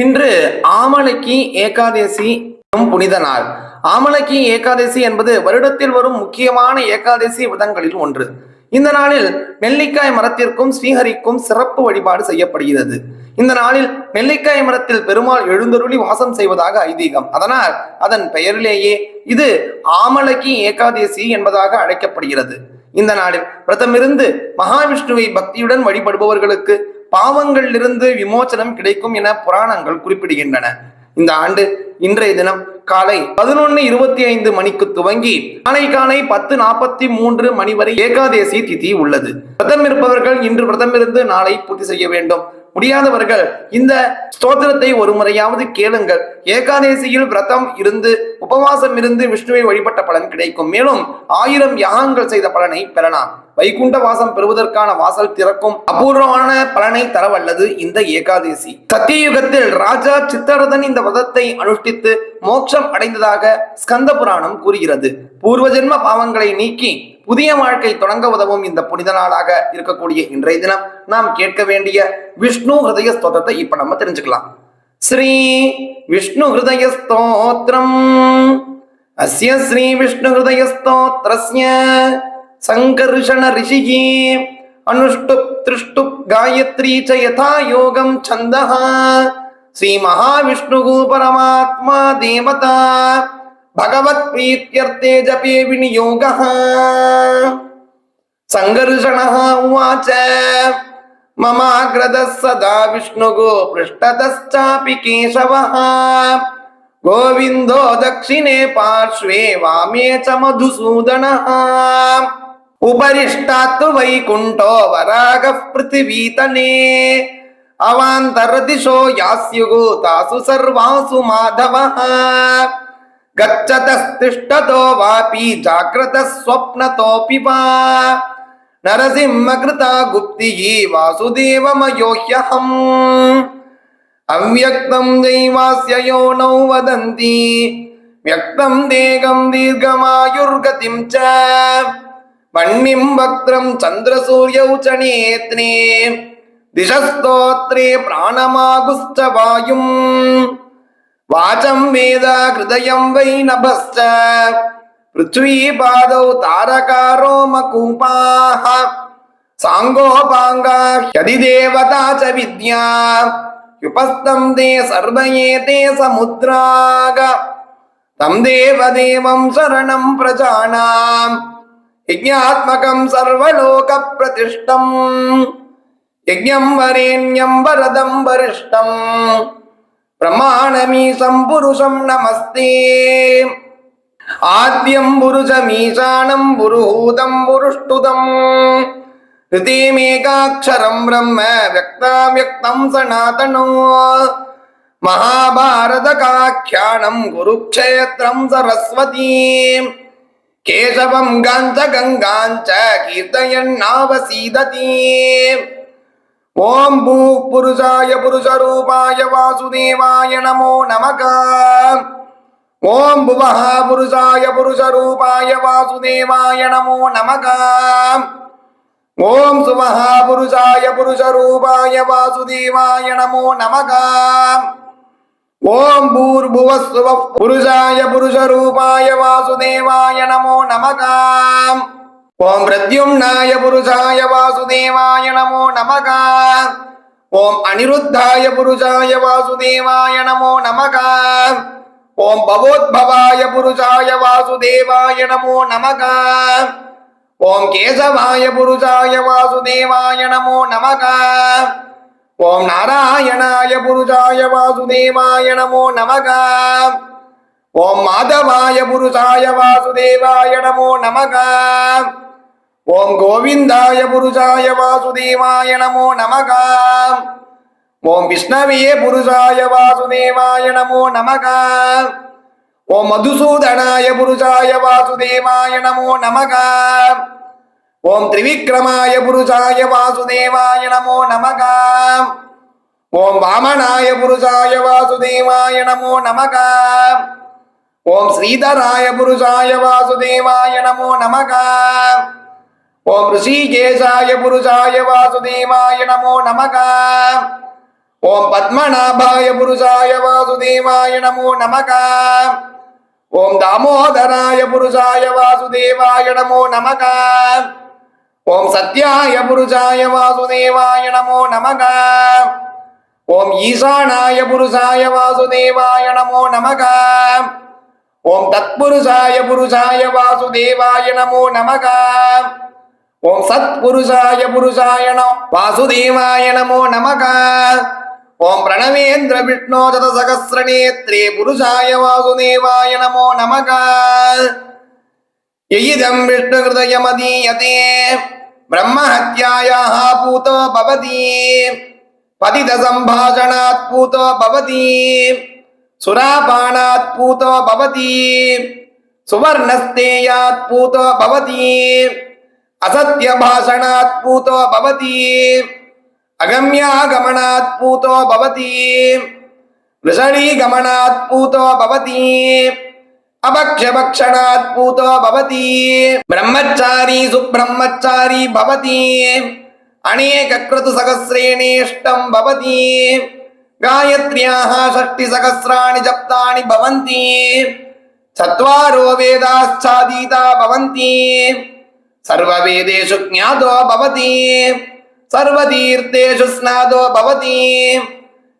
இன்று ஆமலக்கி ஏகாதசி புனித நாள். ஆமலக்கி ஏகாதசி என்பது வருடத்தில் வரும் முக்கியமான ஏகாதசி விதங்களில் ஒன்று. இந்த நாளில் நெல்லிக்காய் மரத்திற்கும் ஸ்ரீஹரிக்கும் சிறப்பு வழிபாடு செய்யப்படுகிறது. இந்த நாளில் நெல்லிக்காய் மரத்தில் பெருமாள் எழுந்தருளி வாசம் செய்வதாக ஐதீகம். அதனால் அதன் பெயரிலேயே இது ஆமலக்கி ஏகாதசி என்பதாக அழைக்கப்படுகிறது. இந்த நாளில் பிரதமிருந்து மகாவிஷ்ணுவை பக்தியுடன் வழிபடுபவர்களுக்கு பாவங்களிலிருந்து விமோச்சனம் கிடைக்கும் என புராணங்கள் குறிப்பிடுகின்றன. இந்த ஆண்டு இன்றைய தினம் காலை பதினொன்னு இருபத்தி ஐந்து மணிக்கு துவங்கி நாளை காலை பத்து நாற்பத்தி மூன்று மணி வரை ஏகாதேசி திதி உள்ளது. விரதம் இருப்பவர்கள் இன்று விரதம் இருந்து நாளை பூர்த்தி செய்ய வேண்டும். முடியாதவர்கள் இந்த ஸ்தோத்திரத்தை ஒரு முறையாவது கேளுங்கள். ஏகாதேசியில் விரதம் இருந்து உபவாசம் இருந்து விஷ்ணுவை வழிபட்ட பலன் கிடைக்கும். மேலும் ஆயிரம் யாகங்கள் செய்த பலனை பெறலாம். வைகுண்ட வாசம் பெறுவதற்கான வாசல் திறக்கும் அபூர்வமான பலனை தரவல்லது இந்த ஏகாதேசி. சத்தியயுகத்தில் ராஜா சித்தரதன் இந்த விரதத்தை அனுஷ்டித்து மோட்சம் அடைந்ததாக ஸ்கந்த புராணம் கூறுகிறது. பூர்வ ஜென்ம பாவங்களை நீக்கி புதிய வாழ்க்கை தொடங்க உதவும் இந்த புனித நாளாக இருக்கக்கூடிய இன்றைய தினம் நாம் கேட்க வேண்டிய விஷ்ணு ஹிருதய ஸ்தோத்திரத்தை இப்ப நம்ம தெரிஞ்சுக்கலாம். ஸ்ரீ விஷ்ணு ஹிருதய ஸ்தோத்திரம். அஸ்ய ஸ்ரீ விஷ்ணு ஹிருதய ஸ்தோத்திரஸ்ய. சங்கர்ஷண ரிஷிகி. அனுஷ்டு திருஷ்டு காயத்ரி ச யதா யோகம் சந்தஹா. ஸ்ரீ மகாவிஷ்ணுः பரமாத்மா தேவதா. భగవత్ ప్రీత్యర్థే జపే వినియోగ సంఘర్షణ ఉచ మమాగ్రద సదా విష్ణుగో పృష్ఠదశ్చాపి కేశవ గోవిందో దక్షిణే పార్శ్వే వామే చ మధుసూదన ఉపరిష్టాత్ వైకుంఠో వరాగ పృథివీతనే అవాంతర దిశో యాస్యుగో తాసు సర్వాసు మాధవ सर्वासु माधवः गच्छतस्तिष्ठतो वापि जाग्रतः स्वप्नतोऽपि वा नरसिंहकृता गुप्तिः वासुदेवमयो ह्यहम् अव्यक्तं दैवास्य योनौ वदन्ति व्यक्तं देगं दीर्घमायुर्गतिं च वह्निं वक्त्रं चन्द्रसूर्यौ च नेत्रे दिशस्तोत्रे प्राणमागुश्च वायुम् వాచం వేద హృదయం వై నభశ్చ పృథ్వీపాదౌ తారకారోమకూపాః సాంగోపాంగా హ్యదిదేవతా చ విద్యా. యుపస్తం తే సర్వయేతే సముద్రాగ. తం దేవదేవం శరణం ప్రజానాం. యజ్ఞాత్మకం సర్వలోక ప్రతిష్టం యజ్ఞం వరేణ్యం వరదం వరిష్టం. பிரமாணமீசம் புருஷம் நமஸ்தே. ஆத்யம் புருஷமீசானம் புருஹூதம் புருஷ்டுதம். ஹிருதிமேகாட்சரம் பிரம்ம வியக்தாவியக்தம் சனாதனோ. மகாபாரத காக்கியானம் குருக்ஷேத்திரம் சரஸ்வதி. கேசவம் காஞ்ச கங்காஞ்ச கீர்த்தயன் நாவசீததீ ஓம் பூ புருஷாய புருஷரூபாய வாசுதேவாய நமோ நமக. ஓம் புவஹ புருஷாய புருஷரூபாய வாசுதேவாய நமோ நமக. ஓம் சுவஹ புருஷாய புருஷரூபாய வாசுதேவாய நமோ நமக. ஓம் பூர்புவ சுவ புருஷாய புருஷரூபாய வாசுதேவாய நமோ நமகாம் ఓం ప్రద్యుమ్నాయ పురుషాయ వాసుదేవాయ నమో నమక ఓం అనిరుద్ధాయ పురుషాయ వాసుదేవాయ నమో నమక ఓం భవోద్భవాయ పురుషాయ వాసుదేవాయ నమో నమక ఓం కేశవాయ పురుషాయ వాసుదేవాయ నమో నమక ఓం నారాయణాయ పురుషాయ వాసుదేవాయ నమో నమక ఓం మాధవాయ పురుషాయ వాసుదేవాయ నమో నమక ஓம் கோவிந்தாய புருஷாய வாசுதேவாய நமோ நமகாம். ஓம் விஷ்ணவியே புருஷாய வாசுதேவாய நமோ நமகாம். ஓம் மதுசூதனாய புருஷாய வாசுதேவாய நமோ நமகாம். ஓம் திரிவிக்ரமாய புருஷாய வாசுதேவாய நமோ நமகாம். ஓம் வாமனாய புருஷாய வாசுதேவாய நமோ நமகாம். ஓம் ஸ்ரீதராய புருஷாய வாசுதேவாய நமோ நமகாம். ஓம் ரிஷிகேஷாய புருஷாய வாசுதேவாய நமோ நமக. ஓம் பத்மநாபாய புருஷாய வாசுதேவாய நமோ நமக. ஓம் தாமோதராய புருஷாய வாசுதேவாய நமோ நமக. ஓம் சத்யாய புருஷாய வாசுதேவாய நமோ நமக. ஓம் ஈசானாய புருஷாய வாசுதேவாய நமோ நமக. ஓம் தத்புருஷாய புருஷாய வாசுதேவாய நமோ நமக. ஓம் சத் புருஷாய புருஷாயணம் வாசுதேவாயணமோ நமக. ஓம் பிரணவேந்திர விஷ்ணோ ஜத சகசிரநேத்ரே புருஷாய வாசுதேவாய நமோ நமக. எயிதம் விஷ்ணு ஹிருதயமதீயதே. பிரம்மஹத்யாயாः பூதோ பவதி. பதித சம்பாஷணாத் பூதோ பவதி. சுராபாணாத் பூதோ பவதி. சுவர்ணஸ்தேயாத் பூதோ பவதி. पूतो भवति सुवर्णस्तेयात् पूतो भवति असत्यभाषणात् पूतो भवति अगम्यागमनात् पूतो भवति वृषणीगमनात् पूतो भवति अभक्ष्यभक्षणात् पूतो भवति ब्रह्मचारी सुब्रह्मचारी भवति अनेककृतसहस्रेणेष्टं भवति गायत्र्याः षष्टिसहस्राणि जप्तानि भवन्ति चत्वारो वेदाश्चादीता भवन्ति सर्ववेदेषु ज्ञातो भवति सर्वतीर्थेषु स्नातो भवति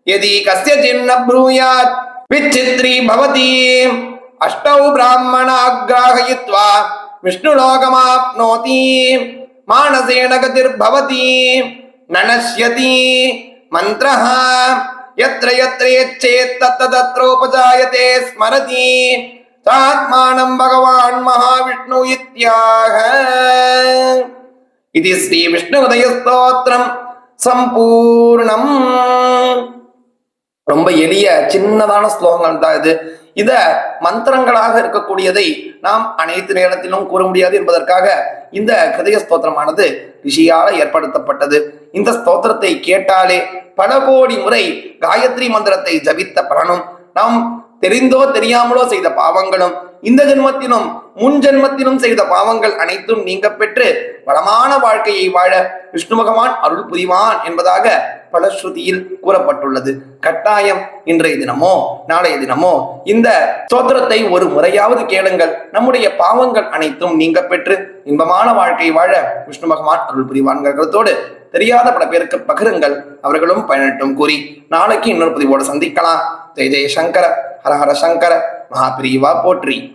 यदि कस्यचिन्न ब्रूयात् विच्छिद्री भवति अष्टौ ब्राह्मणाग्राहयित्वा विष्णुलोकमाप्नोति मानसेन गतिर्भवति न नश्यति मन्त्रः यत्र यत्र यच्चेत् तत्र तत्रोपजायते स्मरति தாத்மானம் பகவான் மகாவிஷ்ணு இத்தியாக இது ஸ்ரீ விஷ்ணு உதய ஸ்தோத்திரம் சம்பூர்ணம். ரொம்ப எளிய சின்னதான ஸ்லோகங்கள் தான் இது. இத மந்திரங்களாக இருக்கக்கூடியதை நாம் அனைத்து நேரத்திலும் கூற முடியாது என்பதற்காக இந்த கிருதய ஸ்தோத்திரமானது ரிஷியால ஏற்படுத்தப்பட்டது. இந்த ஸ்தோத்திரத்தை கேட்டாலே பல கோடி முறை காயத்ரி மந்திரத்தை ஜபித்த பலனும் நாம் தெரிந்தோ தெரியாமலோ செய்த பாவங்களும் இந்த ஜென்மத்திலும் முன் ஜென்மத்திலும் செய்த பாவங்கள் அனைத்தும் நீங்க பெற்று வளமான வாழ்க்கையை வாழ விஷ்ணு பகவான் அருள் புரிவான் என்பதாக பலஸ்ருதியில் கூறப்பட்டுள்ளது. கட்டாயம் இன்றைய தினமோ நாளைய தினமோ இந்த ஸ்தோத்திரத்தை ஒரு முறையாவது கேளுங்கள். நம்முடைய பாவங்கள் அனைத்தும் நீங்க பெற்று இன்பமான வாழ்க்கை வாழ விஷ்ணு பகவான் அருள் புரிவான்கிறதோடு தெரியாத பல பேருக்கு பகிருங்கள். அவர்களும் பயனட்டும் கூறி நாளைக்கு இன்னொரு பதிவோடு சந்திக்கலாம். ஜெய ஜெய சங்கர ஹர ஹர சங்கர மகாபிரிவா போற்றி.